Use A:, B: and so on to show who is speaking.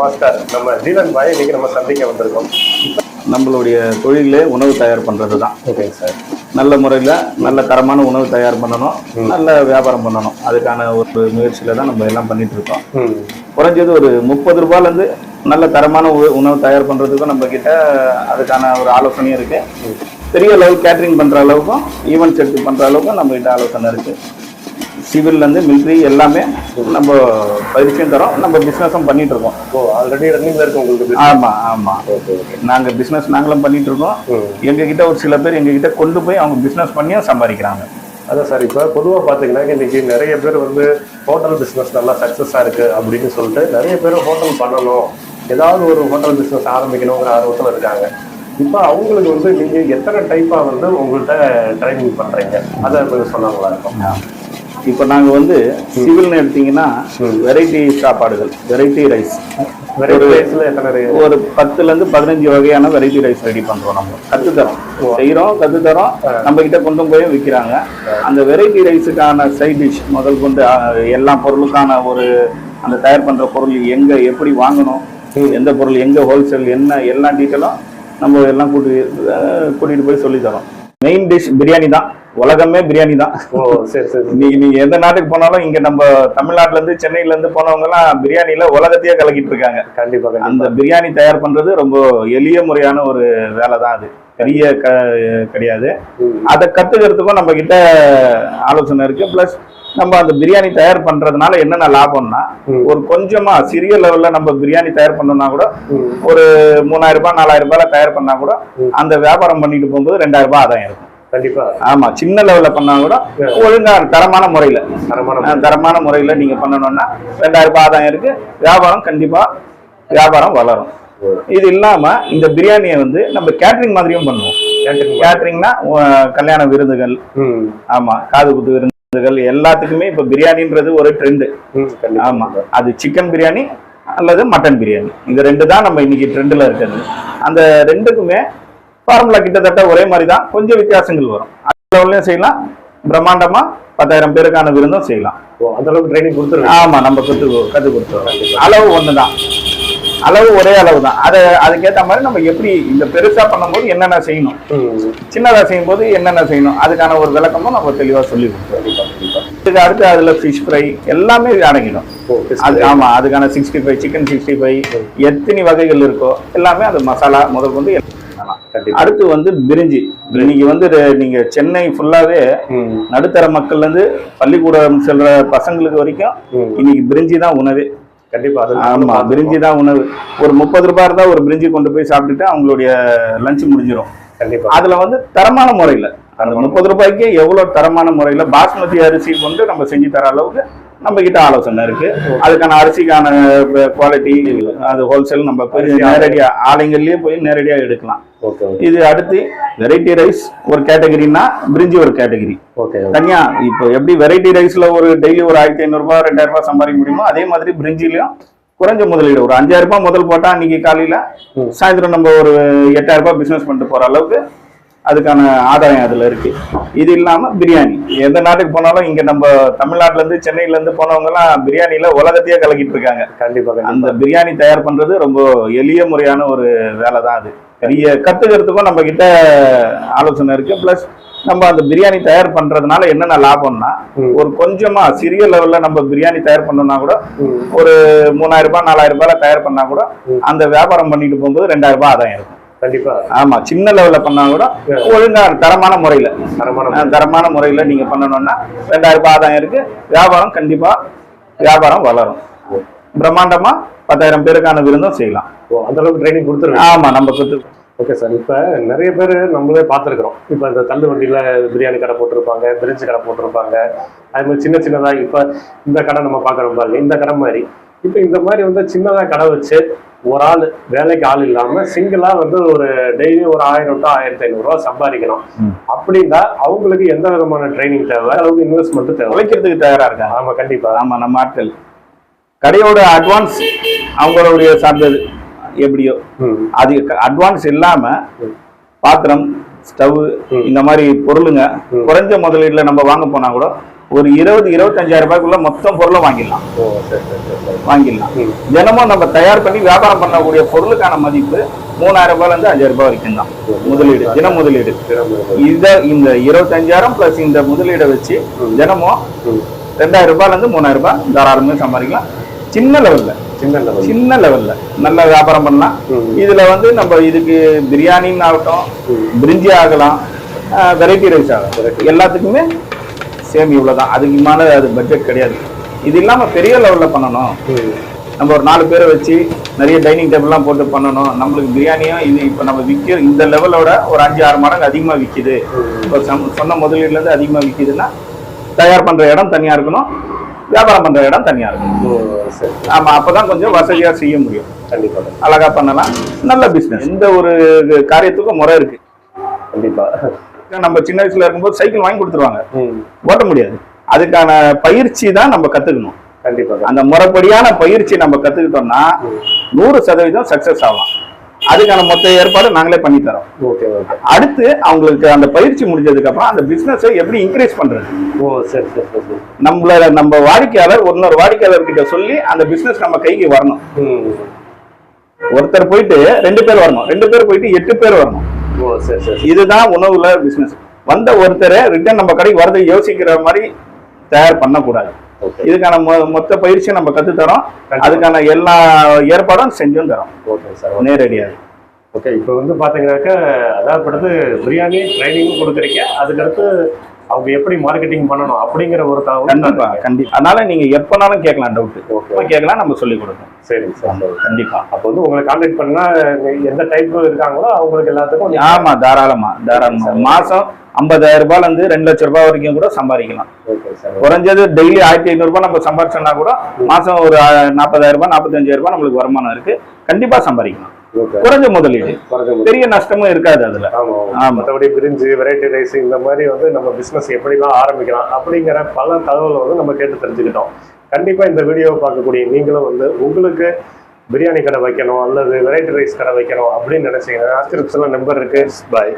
A: Master நம்ம ஜீவன் பாய் இன்னைக்கு நம்ம சந்திக்க வந்திருக்கோம்.
B: நம்மளுடைய தொழிலே உணவு தயார் பண்ணுறது தான்.
A: ஓகேங்க சார்.
B: நல்ல முறையில் நல்ல தரமான உணவு தயார் பண்ணணும். நல்ல வியாபாரம் பண்ணணும். அதுக்கான ஒரு முயற்சியில் தான் நம்ம எல்லாம் பண்ணிட்டு இருக்கோம். குறைஞ்சது ஒரு முப்பது ரூபாயிலேருந்து நல்ல தரமான உணவு தயார் பண்ணுறதுக்கும் நம்ம கிட்ட அதுக்கான ஒரு ஆலோசனையும் இருக்கு. பெரிய அளவு கேட்டரிங் பண்ணுற அளவுக்கும் ஈவெண்ட்ஸ் எடுத்து பண்ணுற அளவுக்கும் நம்ம கிட்ட ஆலோசனை இருக்கு. சிவில்லேருந்து மிலிட்ரி எல்லாமே நம்ம பயிற்சியும் தரோம் நம்ம பிஸ்னஸும் பண்ணிட்டு இருக்கோம்
A: ஓ ஆல்ரெடி ரன்னிங்ல இருக்கு உங்களுக்கு
B: ஆமாம் ஆமாம்
A: ஓகே ஓகே.
B: நாங்கள் பிஸ்னஸ் நாங்களும் பண்ணிட்டு இருக்கோம். எங்ககிட்ட ஒரு சில பேர் எங்ககிட்ட கொண்டு போய் அவங்க பிஸ்னஸ் பண்ணியும் சம்பாதிக்கிறாங்க.
A: அதான் சார் இப்போ பொதுவாக பார்த்தீங்கன்னா இன்னைக்கு நிறைய பேர் வந்து ஹோட்டல் பிஸ்னஸ் நல்லா சக்ஸஸாக இருக்கு அப்படின்னு சொல்லிட்டு நிறைய பேர் ஹோட்டல் பண்ணணும். ஏதாவது ஒரு ஹோட்டல் பிஸ்னஸ் ஆரம்பிக்கணுங்கிற ஆர்வத்தில் இருக்காங்க. இப்போ அவங்களுக்கு வந்து நீங்கள் எத்தனை டைப்பாக வந்து உங்கள்கிட்ட ட்ரைனிங் பண்ணுறீங்க அதை கொஞ்சம் சொன்னாங்களா? இருக்கும்
B: இப்போ நாங்கள் வந்து சிவில்னு எடுத்தீங்கன்னா வெரைட்டி சாப்பாடுகள் வெரைட்டி ரைஸ்
A: வெரைட்டி ரைஸில் எத்தனை ரை-
B: ஒரு பத்துலேருந்து பதினஞ்சு வகையான வெரைட்டி ரைஸ் ரெடி பண்ணுறோம் நம்ம. கற்றுத்தரோம் செய்கிறோம் கற்றுத்தரோம் நம்ம கிட்ட கொண்டு போய் விற்கிறாங்க அந்த வெரைட்டி ரைஸுக்கான சைட் டிஷ் முதல் கொண்டு எல்லா பொருளுக்கான ஒரு அந்த தயார் பண்ணுற பொருள் எங்கே எப்படி வாங்கணும் எந்த பொருள் எங்கே ஹோல்சேல் என்ன எல்லா டீட்டெயிலும் நம்ம எல்லாம் கூட்டி அஹ், கூட்டிட்டு போய் சொல்லி தரோம். மெயின் டிஷ் பிரியாணி தான். உலகமே பிரியாணி தான். இன்னைக்கு நீங்க எந்த நாட்டுக்கு போனாலும் இங்க நம்ம தமிழ்நாட்டுல இருந்து சென்னையில இருந்து போனவங்க எல்லாம் பிரியாணில உலகத்தையே கலக்கிட்டு இருக்காங்க.
A: கண்டிப்பாக கண்டிப்பாக
B: அந்த பிரியாணி தயார் பண்றது ரொம்ப எளிய முறையான ஒரு வேலை தான் அது. பெரிய க கிடையாது. அதை கத்துக்கிறதுக்கும் நம்ம கிட்ட ஆலோசனை இருக்கு. பிளஸ் நம்ம அந்த பிரியாணி தயார் பண்றதுனால என்னென்ன லாபம்னா. ஒரு கொஞ்சமா சிறிய லெவல்ல நம்ம பிரியாணி தயார் பண்ணோம்னா கூட. ஒரு மூணாயிரம் ரூபாய் நாலாயிரம் ரூபாயில தயார் பண்ணா கூட அந்த வியாபாரம் பண்ணிட்டு போகும்போது ரெண்டாயிரம் ரூபாய் ஆதாயம் இருக்கும்.
A: கண்டிப்பா.
B: ஆமா சின்ன லெவல்ல பண்ணா கூட ஒழுங்கா தரமான முறையில
A: தரமான
B: தரமான முறையில் நீங்கள் பண்ணணும்னா ரெண்டாயிரம் ரூபாய் ஆதாயம் இருக்கு. வியாபாரம் கண்டிப்பாக வியாபாரம் வளரும். இது இல்லாமல் இந்த பிரியாணியை வந்து நம்ம கேட்ரிங் மாதிரியும் பண்ணுவோம்.
A: கேட்டரிங்
B: கேட்ரிங்னா கல்யாண விருந்துகள்
A: ம்.
B: ஆமாம் காது குத்து விருந்துகள் எல்லாத்துக்குமே இப்போ பிரியாணின்றது ஒரு ட்ரெண்டு
A: ம் கண்டிப்பா.
B: ஆமாம் அது சிக்கன் பிரியாணி அல்லது மட்டன் பிரியாணி. இந்த ரெண்டு தான் நம்ம இன்னைக்கு ட்ரெண்டில் இருக்கிறது. அந்த ரெண்டுக்குமே ஃபார்முலா கிட்டத்தட்ட ஒரே மாதிரி தான் கொஞ்சம் வித்தியாசங்கள் வரும். லெவல்லையும் செய்யலாம். பிரம்மாண்டமாக பத்தாயிரம் பேருக்கான விருந்தும் செய்யலாம்.
A: அந்த அளவுக்கு ட்ரைனிங் கொடுத்துருங்க
B: ஆமா நம்ம கத்து கத்து கொடுத்துறோம் அளவு ஒண்ணுதான். அளவு ஒரே அளவு தான் அதை அதுக்கேற்ற மாதிரி நம்ம எப்படி இந்த பெருசா பண்ணும்போது என்னென்ன செய்யணும்?
A: ம்.
B: சின்னதா செய்யும் போது என்னென்ன செய்யணும்? அதுக்கான ஒரு விளக்கமும் நம்ம தெளிவா சொல்லி
A: கண்டிப்பா
B: இதுக்கு அடுத்து அதுல ஃபிஷ் ஃப்ரை எல்லாமே அடங்கிடும். அது ஆமா அதுக்கான sixty five chicken sixty five எத்தனை வகைகள் இருக்கோ எல்லாமே அது மசாலா முதல் கொண்டு அடுத்து வந்து பிரிஞ்சி. இன்னைக்கு வந்து நீங்க சென்னை ஃபுல்லாவே நடுத்தர மக்கள்ல இருந்து பள்ளிக்கூடம் செல்ற பசங்களுக்கு வரைக்கும். இன்னைக்கு பிரிஞ்சி தான் உணவே.
A: கண்டிப்பா அது
B: ஆமா பிரிஞ்சி தான் உணவு. ஒரு முப்பது ரூபாய் இருந்தா ஒரு பிரிஞ்சி கொண்டு போய் சாப்பிட்டுட்டு அவங்களுடைய லஞ்ச் முடிஞ்சிடும்
A: கண்டிப்பா.
B: அதுல வந்து தரமான முறையில. அந்த முப்பது ரூபாய்க்கு எவ்வளவு தரமான முறையில பாஸ்மதி அரிசி கொண்டு நம்ம செஞ்சு தர அளவுக்கு நம்ம கிட்ட ஆலோசனை இருக்கு. அதுக்கான அரிசிக்கான குவாலிட்டி அது ஹோல்சேல் நம்ம போய் நேரடியா ஆலைங்கள்லயே போய் நேரடியா எடுக்கலாம். இது அடுத்து வெரைட்டி ரைஸ் ஒரு கேட்டகரினா பிரிஞ்சி ஒரு கேட்டகரி
A: ஓகே
B: தனியா இப்போ எப்படி வெரைட்டி ரைஸ்ல ஒரு டெய்லி ஒரு ஆயிரத்தி ஐநூறு ரூபாய் ரெண்டாயிரம் ரூபாய் சம்பாதிக்க முடியுமோ அதே மாதிரி பிரிஞ்சிலையும் குறைஞ்ச முதலீடு. ஒரு அஞ்சாயிரம் ரூபாய் முதல் போட்டா அன்னைக்கு காலையில. சாயந்தரம் நம்ம ஒரு எட்டாயிரம் ரூபாய் பிசினஸ் பண்ணிட்டு போற அளவுக்கு அதுக்கான ஆதாயம் அதுல இருக்கு. இது இல்லாம பிரியாணி. எந்த நாட்டுக்கு போனாலும் இங்க நம்ம தமிழ்நாட்டுல இருந்து சென்னையில இருந்து போனவங்க எல்லாம் பிரியாணில உலகத்தையே கலக்கிட்டு இருக்காங்க.
A: கண்டிப்பா
B: அந்த பிரியாணி தயார் பண்றது ரொம்ப எளிய முறையான ஒரு வேலை தான் அது. பெரிய கத்துக்கிறதுக்கும் நம்ம கிட்ட ஆலோசனை இருக்கு. பிளஸ் நம்ம அந்த பிரியாணி தயார் பண்றதுனால என்னென்ன லாபம்னா. ஒரு கொஞ்சமா சிறிய லெவல்ல நம்ம பிரியாணி தயார் பண்ணோம்னா கூட ஒரு மூணாயிரம் ரூபாய் நாலாயிரம் ரூபாயில தயார் பண்ணா கூட அந்த வியாபாரம் பண்ணிட்டு போகும்போது ரெண்டாயிரம் ரூபாய் ஆதாயம் இருக்கும்.
A: கண்டிப்பா.
B: ஆமா சின்ன லெவல்ல பண்ணா கூட ஒழுங்கா தரமான முறையில.
A: தரமான
B: தரமான முறையில நீங்க பண்ணணும்னா ரெண்டாயிரம் ரூபாய் ஆதாயம் இருக்கு. வியாபாரம் கண்டிப்பா வியாபாரம் வளரும். பிரம்மாண்டமா பத்தாயிரம் பேருக்கான விருந்தும் செய்யலாம்.
A: அந்த அளவுக்கு ட்ரைனிங் கொடுத்துருங்க
B: ஆமா நம்ம கத்து
A: ஓகே சார் இப்போ நிறைய பேர் நம்மளே பார்த்துருக்குறோம். இப்போ இந்த தள்ளு வண்டியில் பிரியாணி கடை போட்டிருப்பாங்க பிரிஞ்சு கடை போட்டிருப்பாங்க. அது மாதிரி சின்ன சின்னதாக இப்போ இந்த கடை நம்ம பார்க்குறோம் பாருங்க. இந்த கடை மாதிரி. இப்போ இந்த மாதிரி வந்து சின்னதாக கடை வச்சு ஒரு ஆள் வேலைக்கு ஆள் இல்லாமல் சிங்கிளாக வந்து ஒரு டெய்லி ஒரு ஆயிரம் டு ஆயிரத்தி ஐநூறுரூவா சம்பாதிக்கணும். அப்படின்னா அவங்களுக்கு எந்த விதமான ட்ரைனிங் தேவை? அளவுக்கு இன்வெஸ்ட்மெண்ட் தேவை?
B: உழைக்கிறதுக்கு தயாரா இருக்காங்க
A: ஆமாம் கண்டிப்பாக
B: ஆமா நம்ம ஆட்கள். கடையோட அட்வான்ஸ் அவங்களுடைய சார்ந்தது எப்படியோ. அது அட்வான்ஸ் இல்லாம பாத்திரம் ஸ்டவ் இந்த மாதிரி பொருளுங்க குறைஞ்ச முதலீடுல நம்ம வாங்க போனா கூட ஒரு இருபது இருபத்தஞ்சாயிரம் ரூபாய்க்குள்ள மொத்தம் பொருளை வாங்கிடலாம். வாங்கிடலாம். தினமும் நம்ம தயார் பண்ணி வியாபாரம் பண்ணக்கூடிய பொருளுக்கான மதிப்பு மூணாயிரம் ரூபாயில இருந்து அஞ்சாயிரம் ரூபாய் வரைக்கும் தான். முதலீடு தின முதலீடு. இத இந்த இருபத்தஞ்சாயிரம் பிளஸ் இந்த முதலீடை வச்சு தினமும். ரெண்டாயிரம் ரூபாயில இருந்து மூணாயிரம் ரூபாய் தாராளமே சம்பாதிக்கலாம். சின்ன லெவல்ல
A: சின்ன level.
B: சின்ன லெவல்ல நல்ல வியாபாரம் பண்ணலாம். இதுல வந்து நம்ம இதுக்கு பிரியாணின்னு ஆகட்டும் பிரிஞ்சி ஆகலாம் வெரைட்டி ரைஸ் ஆகலாம் எல்லாத்துக்குமே சேம் இவ்வளவுதான். அதுக்கு மேல அது பட்ஜெட் கிடையாது. இது இல்லாம பெரிய லெவல்ல பண்ணணும். நம்ம ஒரு நாலு பேரை வச்சு நிறைய டைனிங் டேபிள்லாம் போட்டு பண்ணணும். நம்மளுக்கு பிரியாணியும் இது இப்போ நம்ம விற்கிற இந்த லெவலோட ஒரு அஞ்சு ஆறு மடங்கு அதிகமாக விற்கிது இப்போ சொன்ன முதலீடுலேருந்து அதிகமாக விற்கிதுன்னா தயார் பண்ணுற இடம் தனியாக இருக்கணும். வியாபாரம் பண்ணுற இடம் தனியாக
A: சரி.
B: ஆமாம் அப்போ தான் கொஞ்சம் வசதியாக செய்ய முடியும்.
A: கண்டிப்பா
B: அழகா பண்ணலாம். நல்ல பிஸ்னஸ் எந்த ஒரு காரியத்துக்கும் முறை இருக்கு.
A: கண்டிப்பா.
B: நம்ம சின்ன வயசுல இருக்கும்போது சைக்கிள் வாங்கி கொடுத்துருவாங்க. ஓட்ட முடியாது. அதுக்கான பயிற்சி தான் நம்ம கற்றுக்கணும்
A: கண்டிப்பா
B: அந்த முறைப்படியான பயிற்சி நம்ம கத்துக்கிட்டோம்னா நூறு சதவீதம் சக்சஸ் ஆகலாம். அதுக்கான மொத்த ஏற்பாடு நாங்களே பண்ணி தரோம்.
A: Okay okay.
B: அடுத்து அவங்களுக்கு அந்த பயிற்சி முடிஞ்சதுக்கு அப்புறம் அந்த பிசினஸை எப்படி இன்க்ரீஸ் பண்றது?
A: ஓ சரி சரி
B: நம்மள நம்ம வாடிக்கையாளர் இன்னொரு வாடிக்கையாளர் கிட்ட சொல்லி அந்த பிசினஸ் நம்ம கைக்கு வரணும். ஒருத்தர் போயிட்டு ரெண்டு பேர் வரணும். ரெண்டு பேர் போயிட்டு எட்டு பேர் வரணும். இதுதான் உணவுல பிசினஸ் வந்த ஒருத்தரை ரிட்டர்ன் நம்ம கடைக்கு வரதை யோசிக்கிற மாதிரி தயார் பண்ணக்கூடாது. இதுக்கான மொத்த பயிற்சியை நம்ம கத்து தரோம் அதுக்கான எல்லா ஏற்பாடும் செஞ்சும் தரோம்.
A: ஓகே சார்
B: நேரடியாக.
A: ஓகே இப்போ வந்து பாத்தீங்கன்னாக்கா அதாவது பிரியாணி ட்ரைனிங்கும் கொடுக்குறீங்க. அதுக்கடுத்து அவங்க எப்படி மார்க்கெட்டிங் பண்ணணும் அப்படிங்கிற ஒரு தகவல்
B: கண்டிப்பா கண்டிப்பா அதனால நீங்க எப்பனாலும் கேட்கலாம் டவுட்
A: ஓகே
B: கேட்கலாம் நம்ம சொல்லி கொடுப்போம்
A: சரி சார்.
B: கண்டிப்பா.
A: அப்போ வந்து உங்களை கான்டாக்ட் பண்ணா எந்த டைப் இருக்காங்களோ அவங்களுக்கு எல்லாத்துக்கும்
B: ஆமா தாராளமா தாராளமா. மாசம் ஐம்பதாயிரம் ரூபாய்ல இருந்து ரெண்டு லட்சம் ரூபாய் வரைக்கும் கூட சம்பாதிக்கலாம். குறைஞ்சது டெய்லி ஆயிரத்தி ஐநூறு ரூபாய் நம்ம சம்பாதிச்சோம்னா கூட மாசம் ஒரு நாற்பதாயிரம் ரூபாய் நாற்பத்தஞ்சாயிரம் ரூபாய் நம்மளுக்கு வருமானம் இருக்கு. கண்டிப்பா சம்பாதிக்கலாம். குறைஞ்ச முதலீடு. பெரிய நஷ்டமும் இருக்காது அதுல.
A: மற்றபடி பிரிஞ்சு வெரைட்டி ரைஸ் இந்த மாதிரி வந்து நம்ம பிசினஸ் எப்படிலாம் ஆரம்பிக்கலாம் அப்படிங்கிற பல தகவல் வந்து நம்ம கேட்டு தெரிஞ்சுக்கிட்டோம். கண்டிப்பா இந்த வீடியோவை பார்க்கக்கூடிய நீங்களும் வந்து உங்களுக்கு பிரியாணி கடை வைக்கணும் அல்லது வெரைட்டி ரைஸ் கடை வைக்கணும் அப்படின்னு நினைச்சீங்கன்னா டிஸ்கிரிப்ஷன்ல நம்பர் இருக்கு. பாய்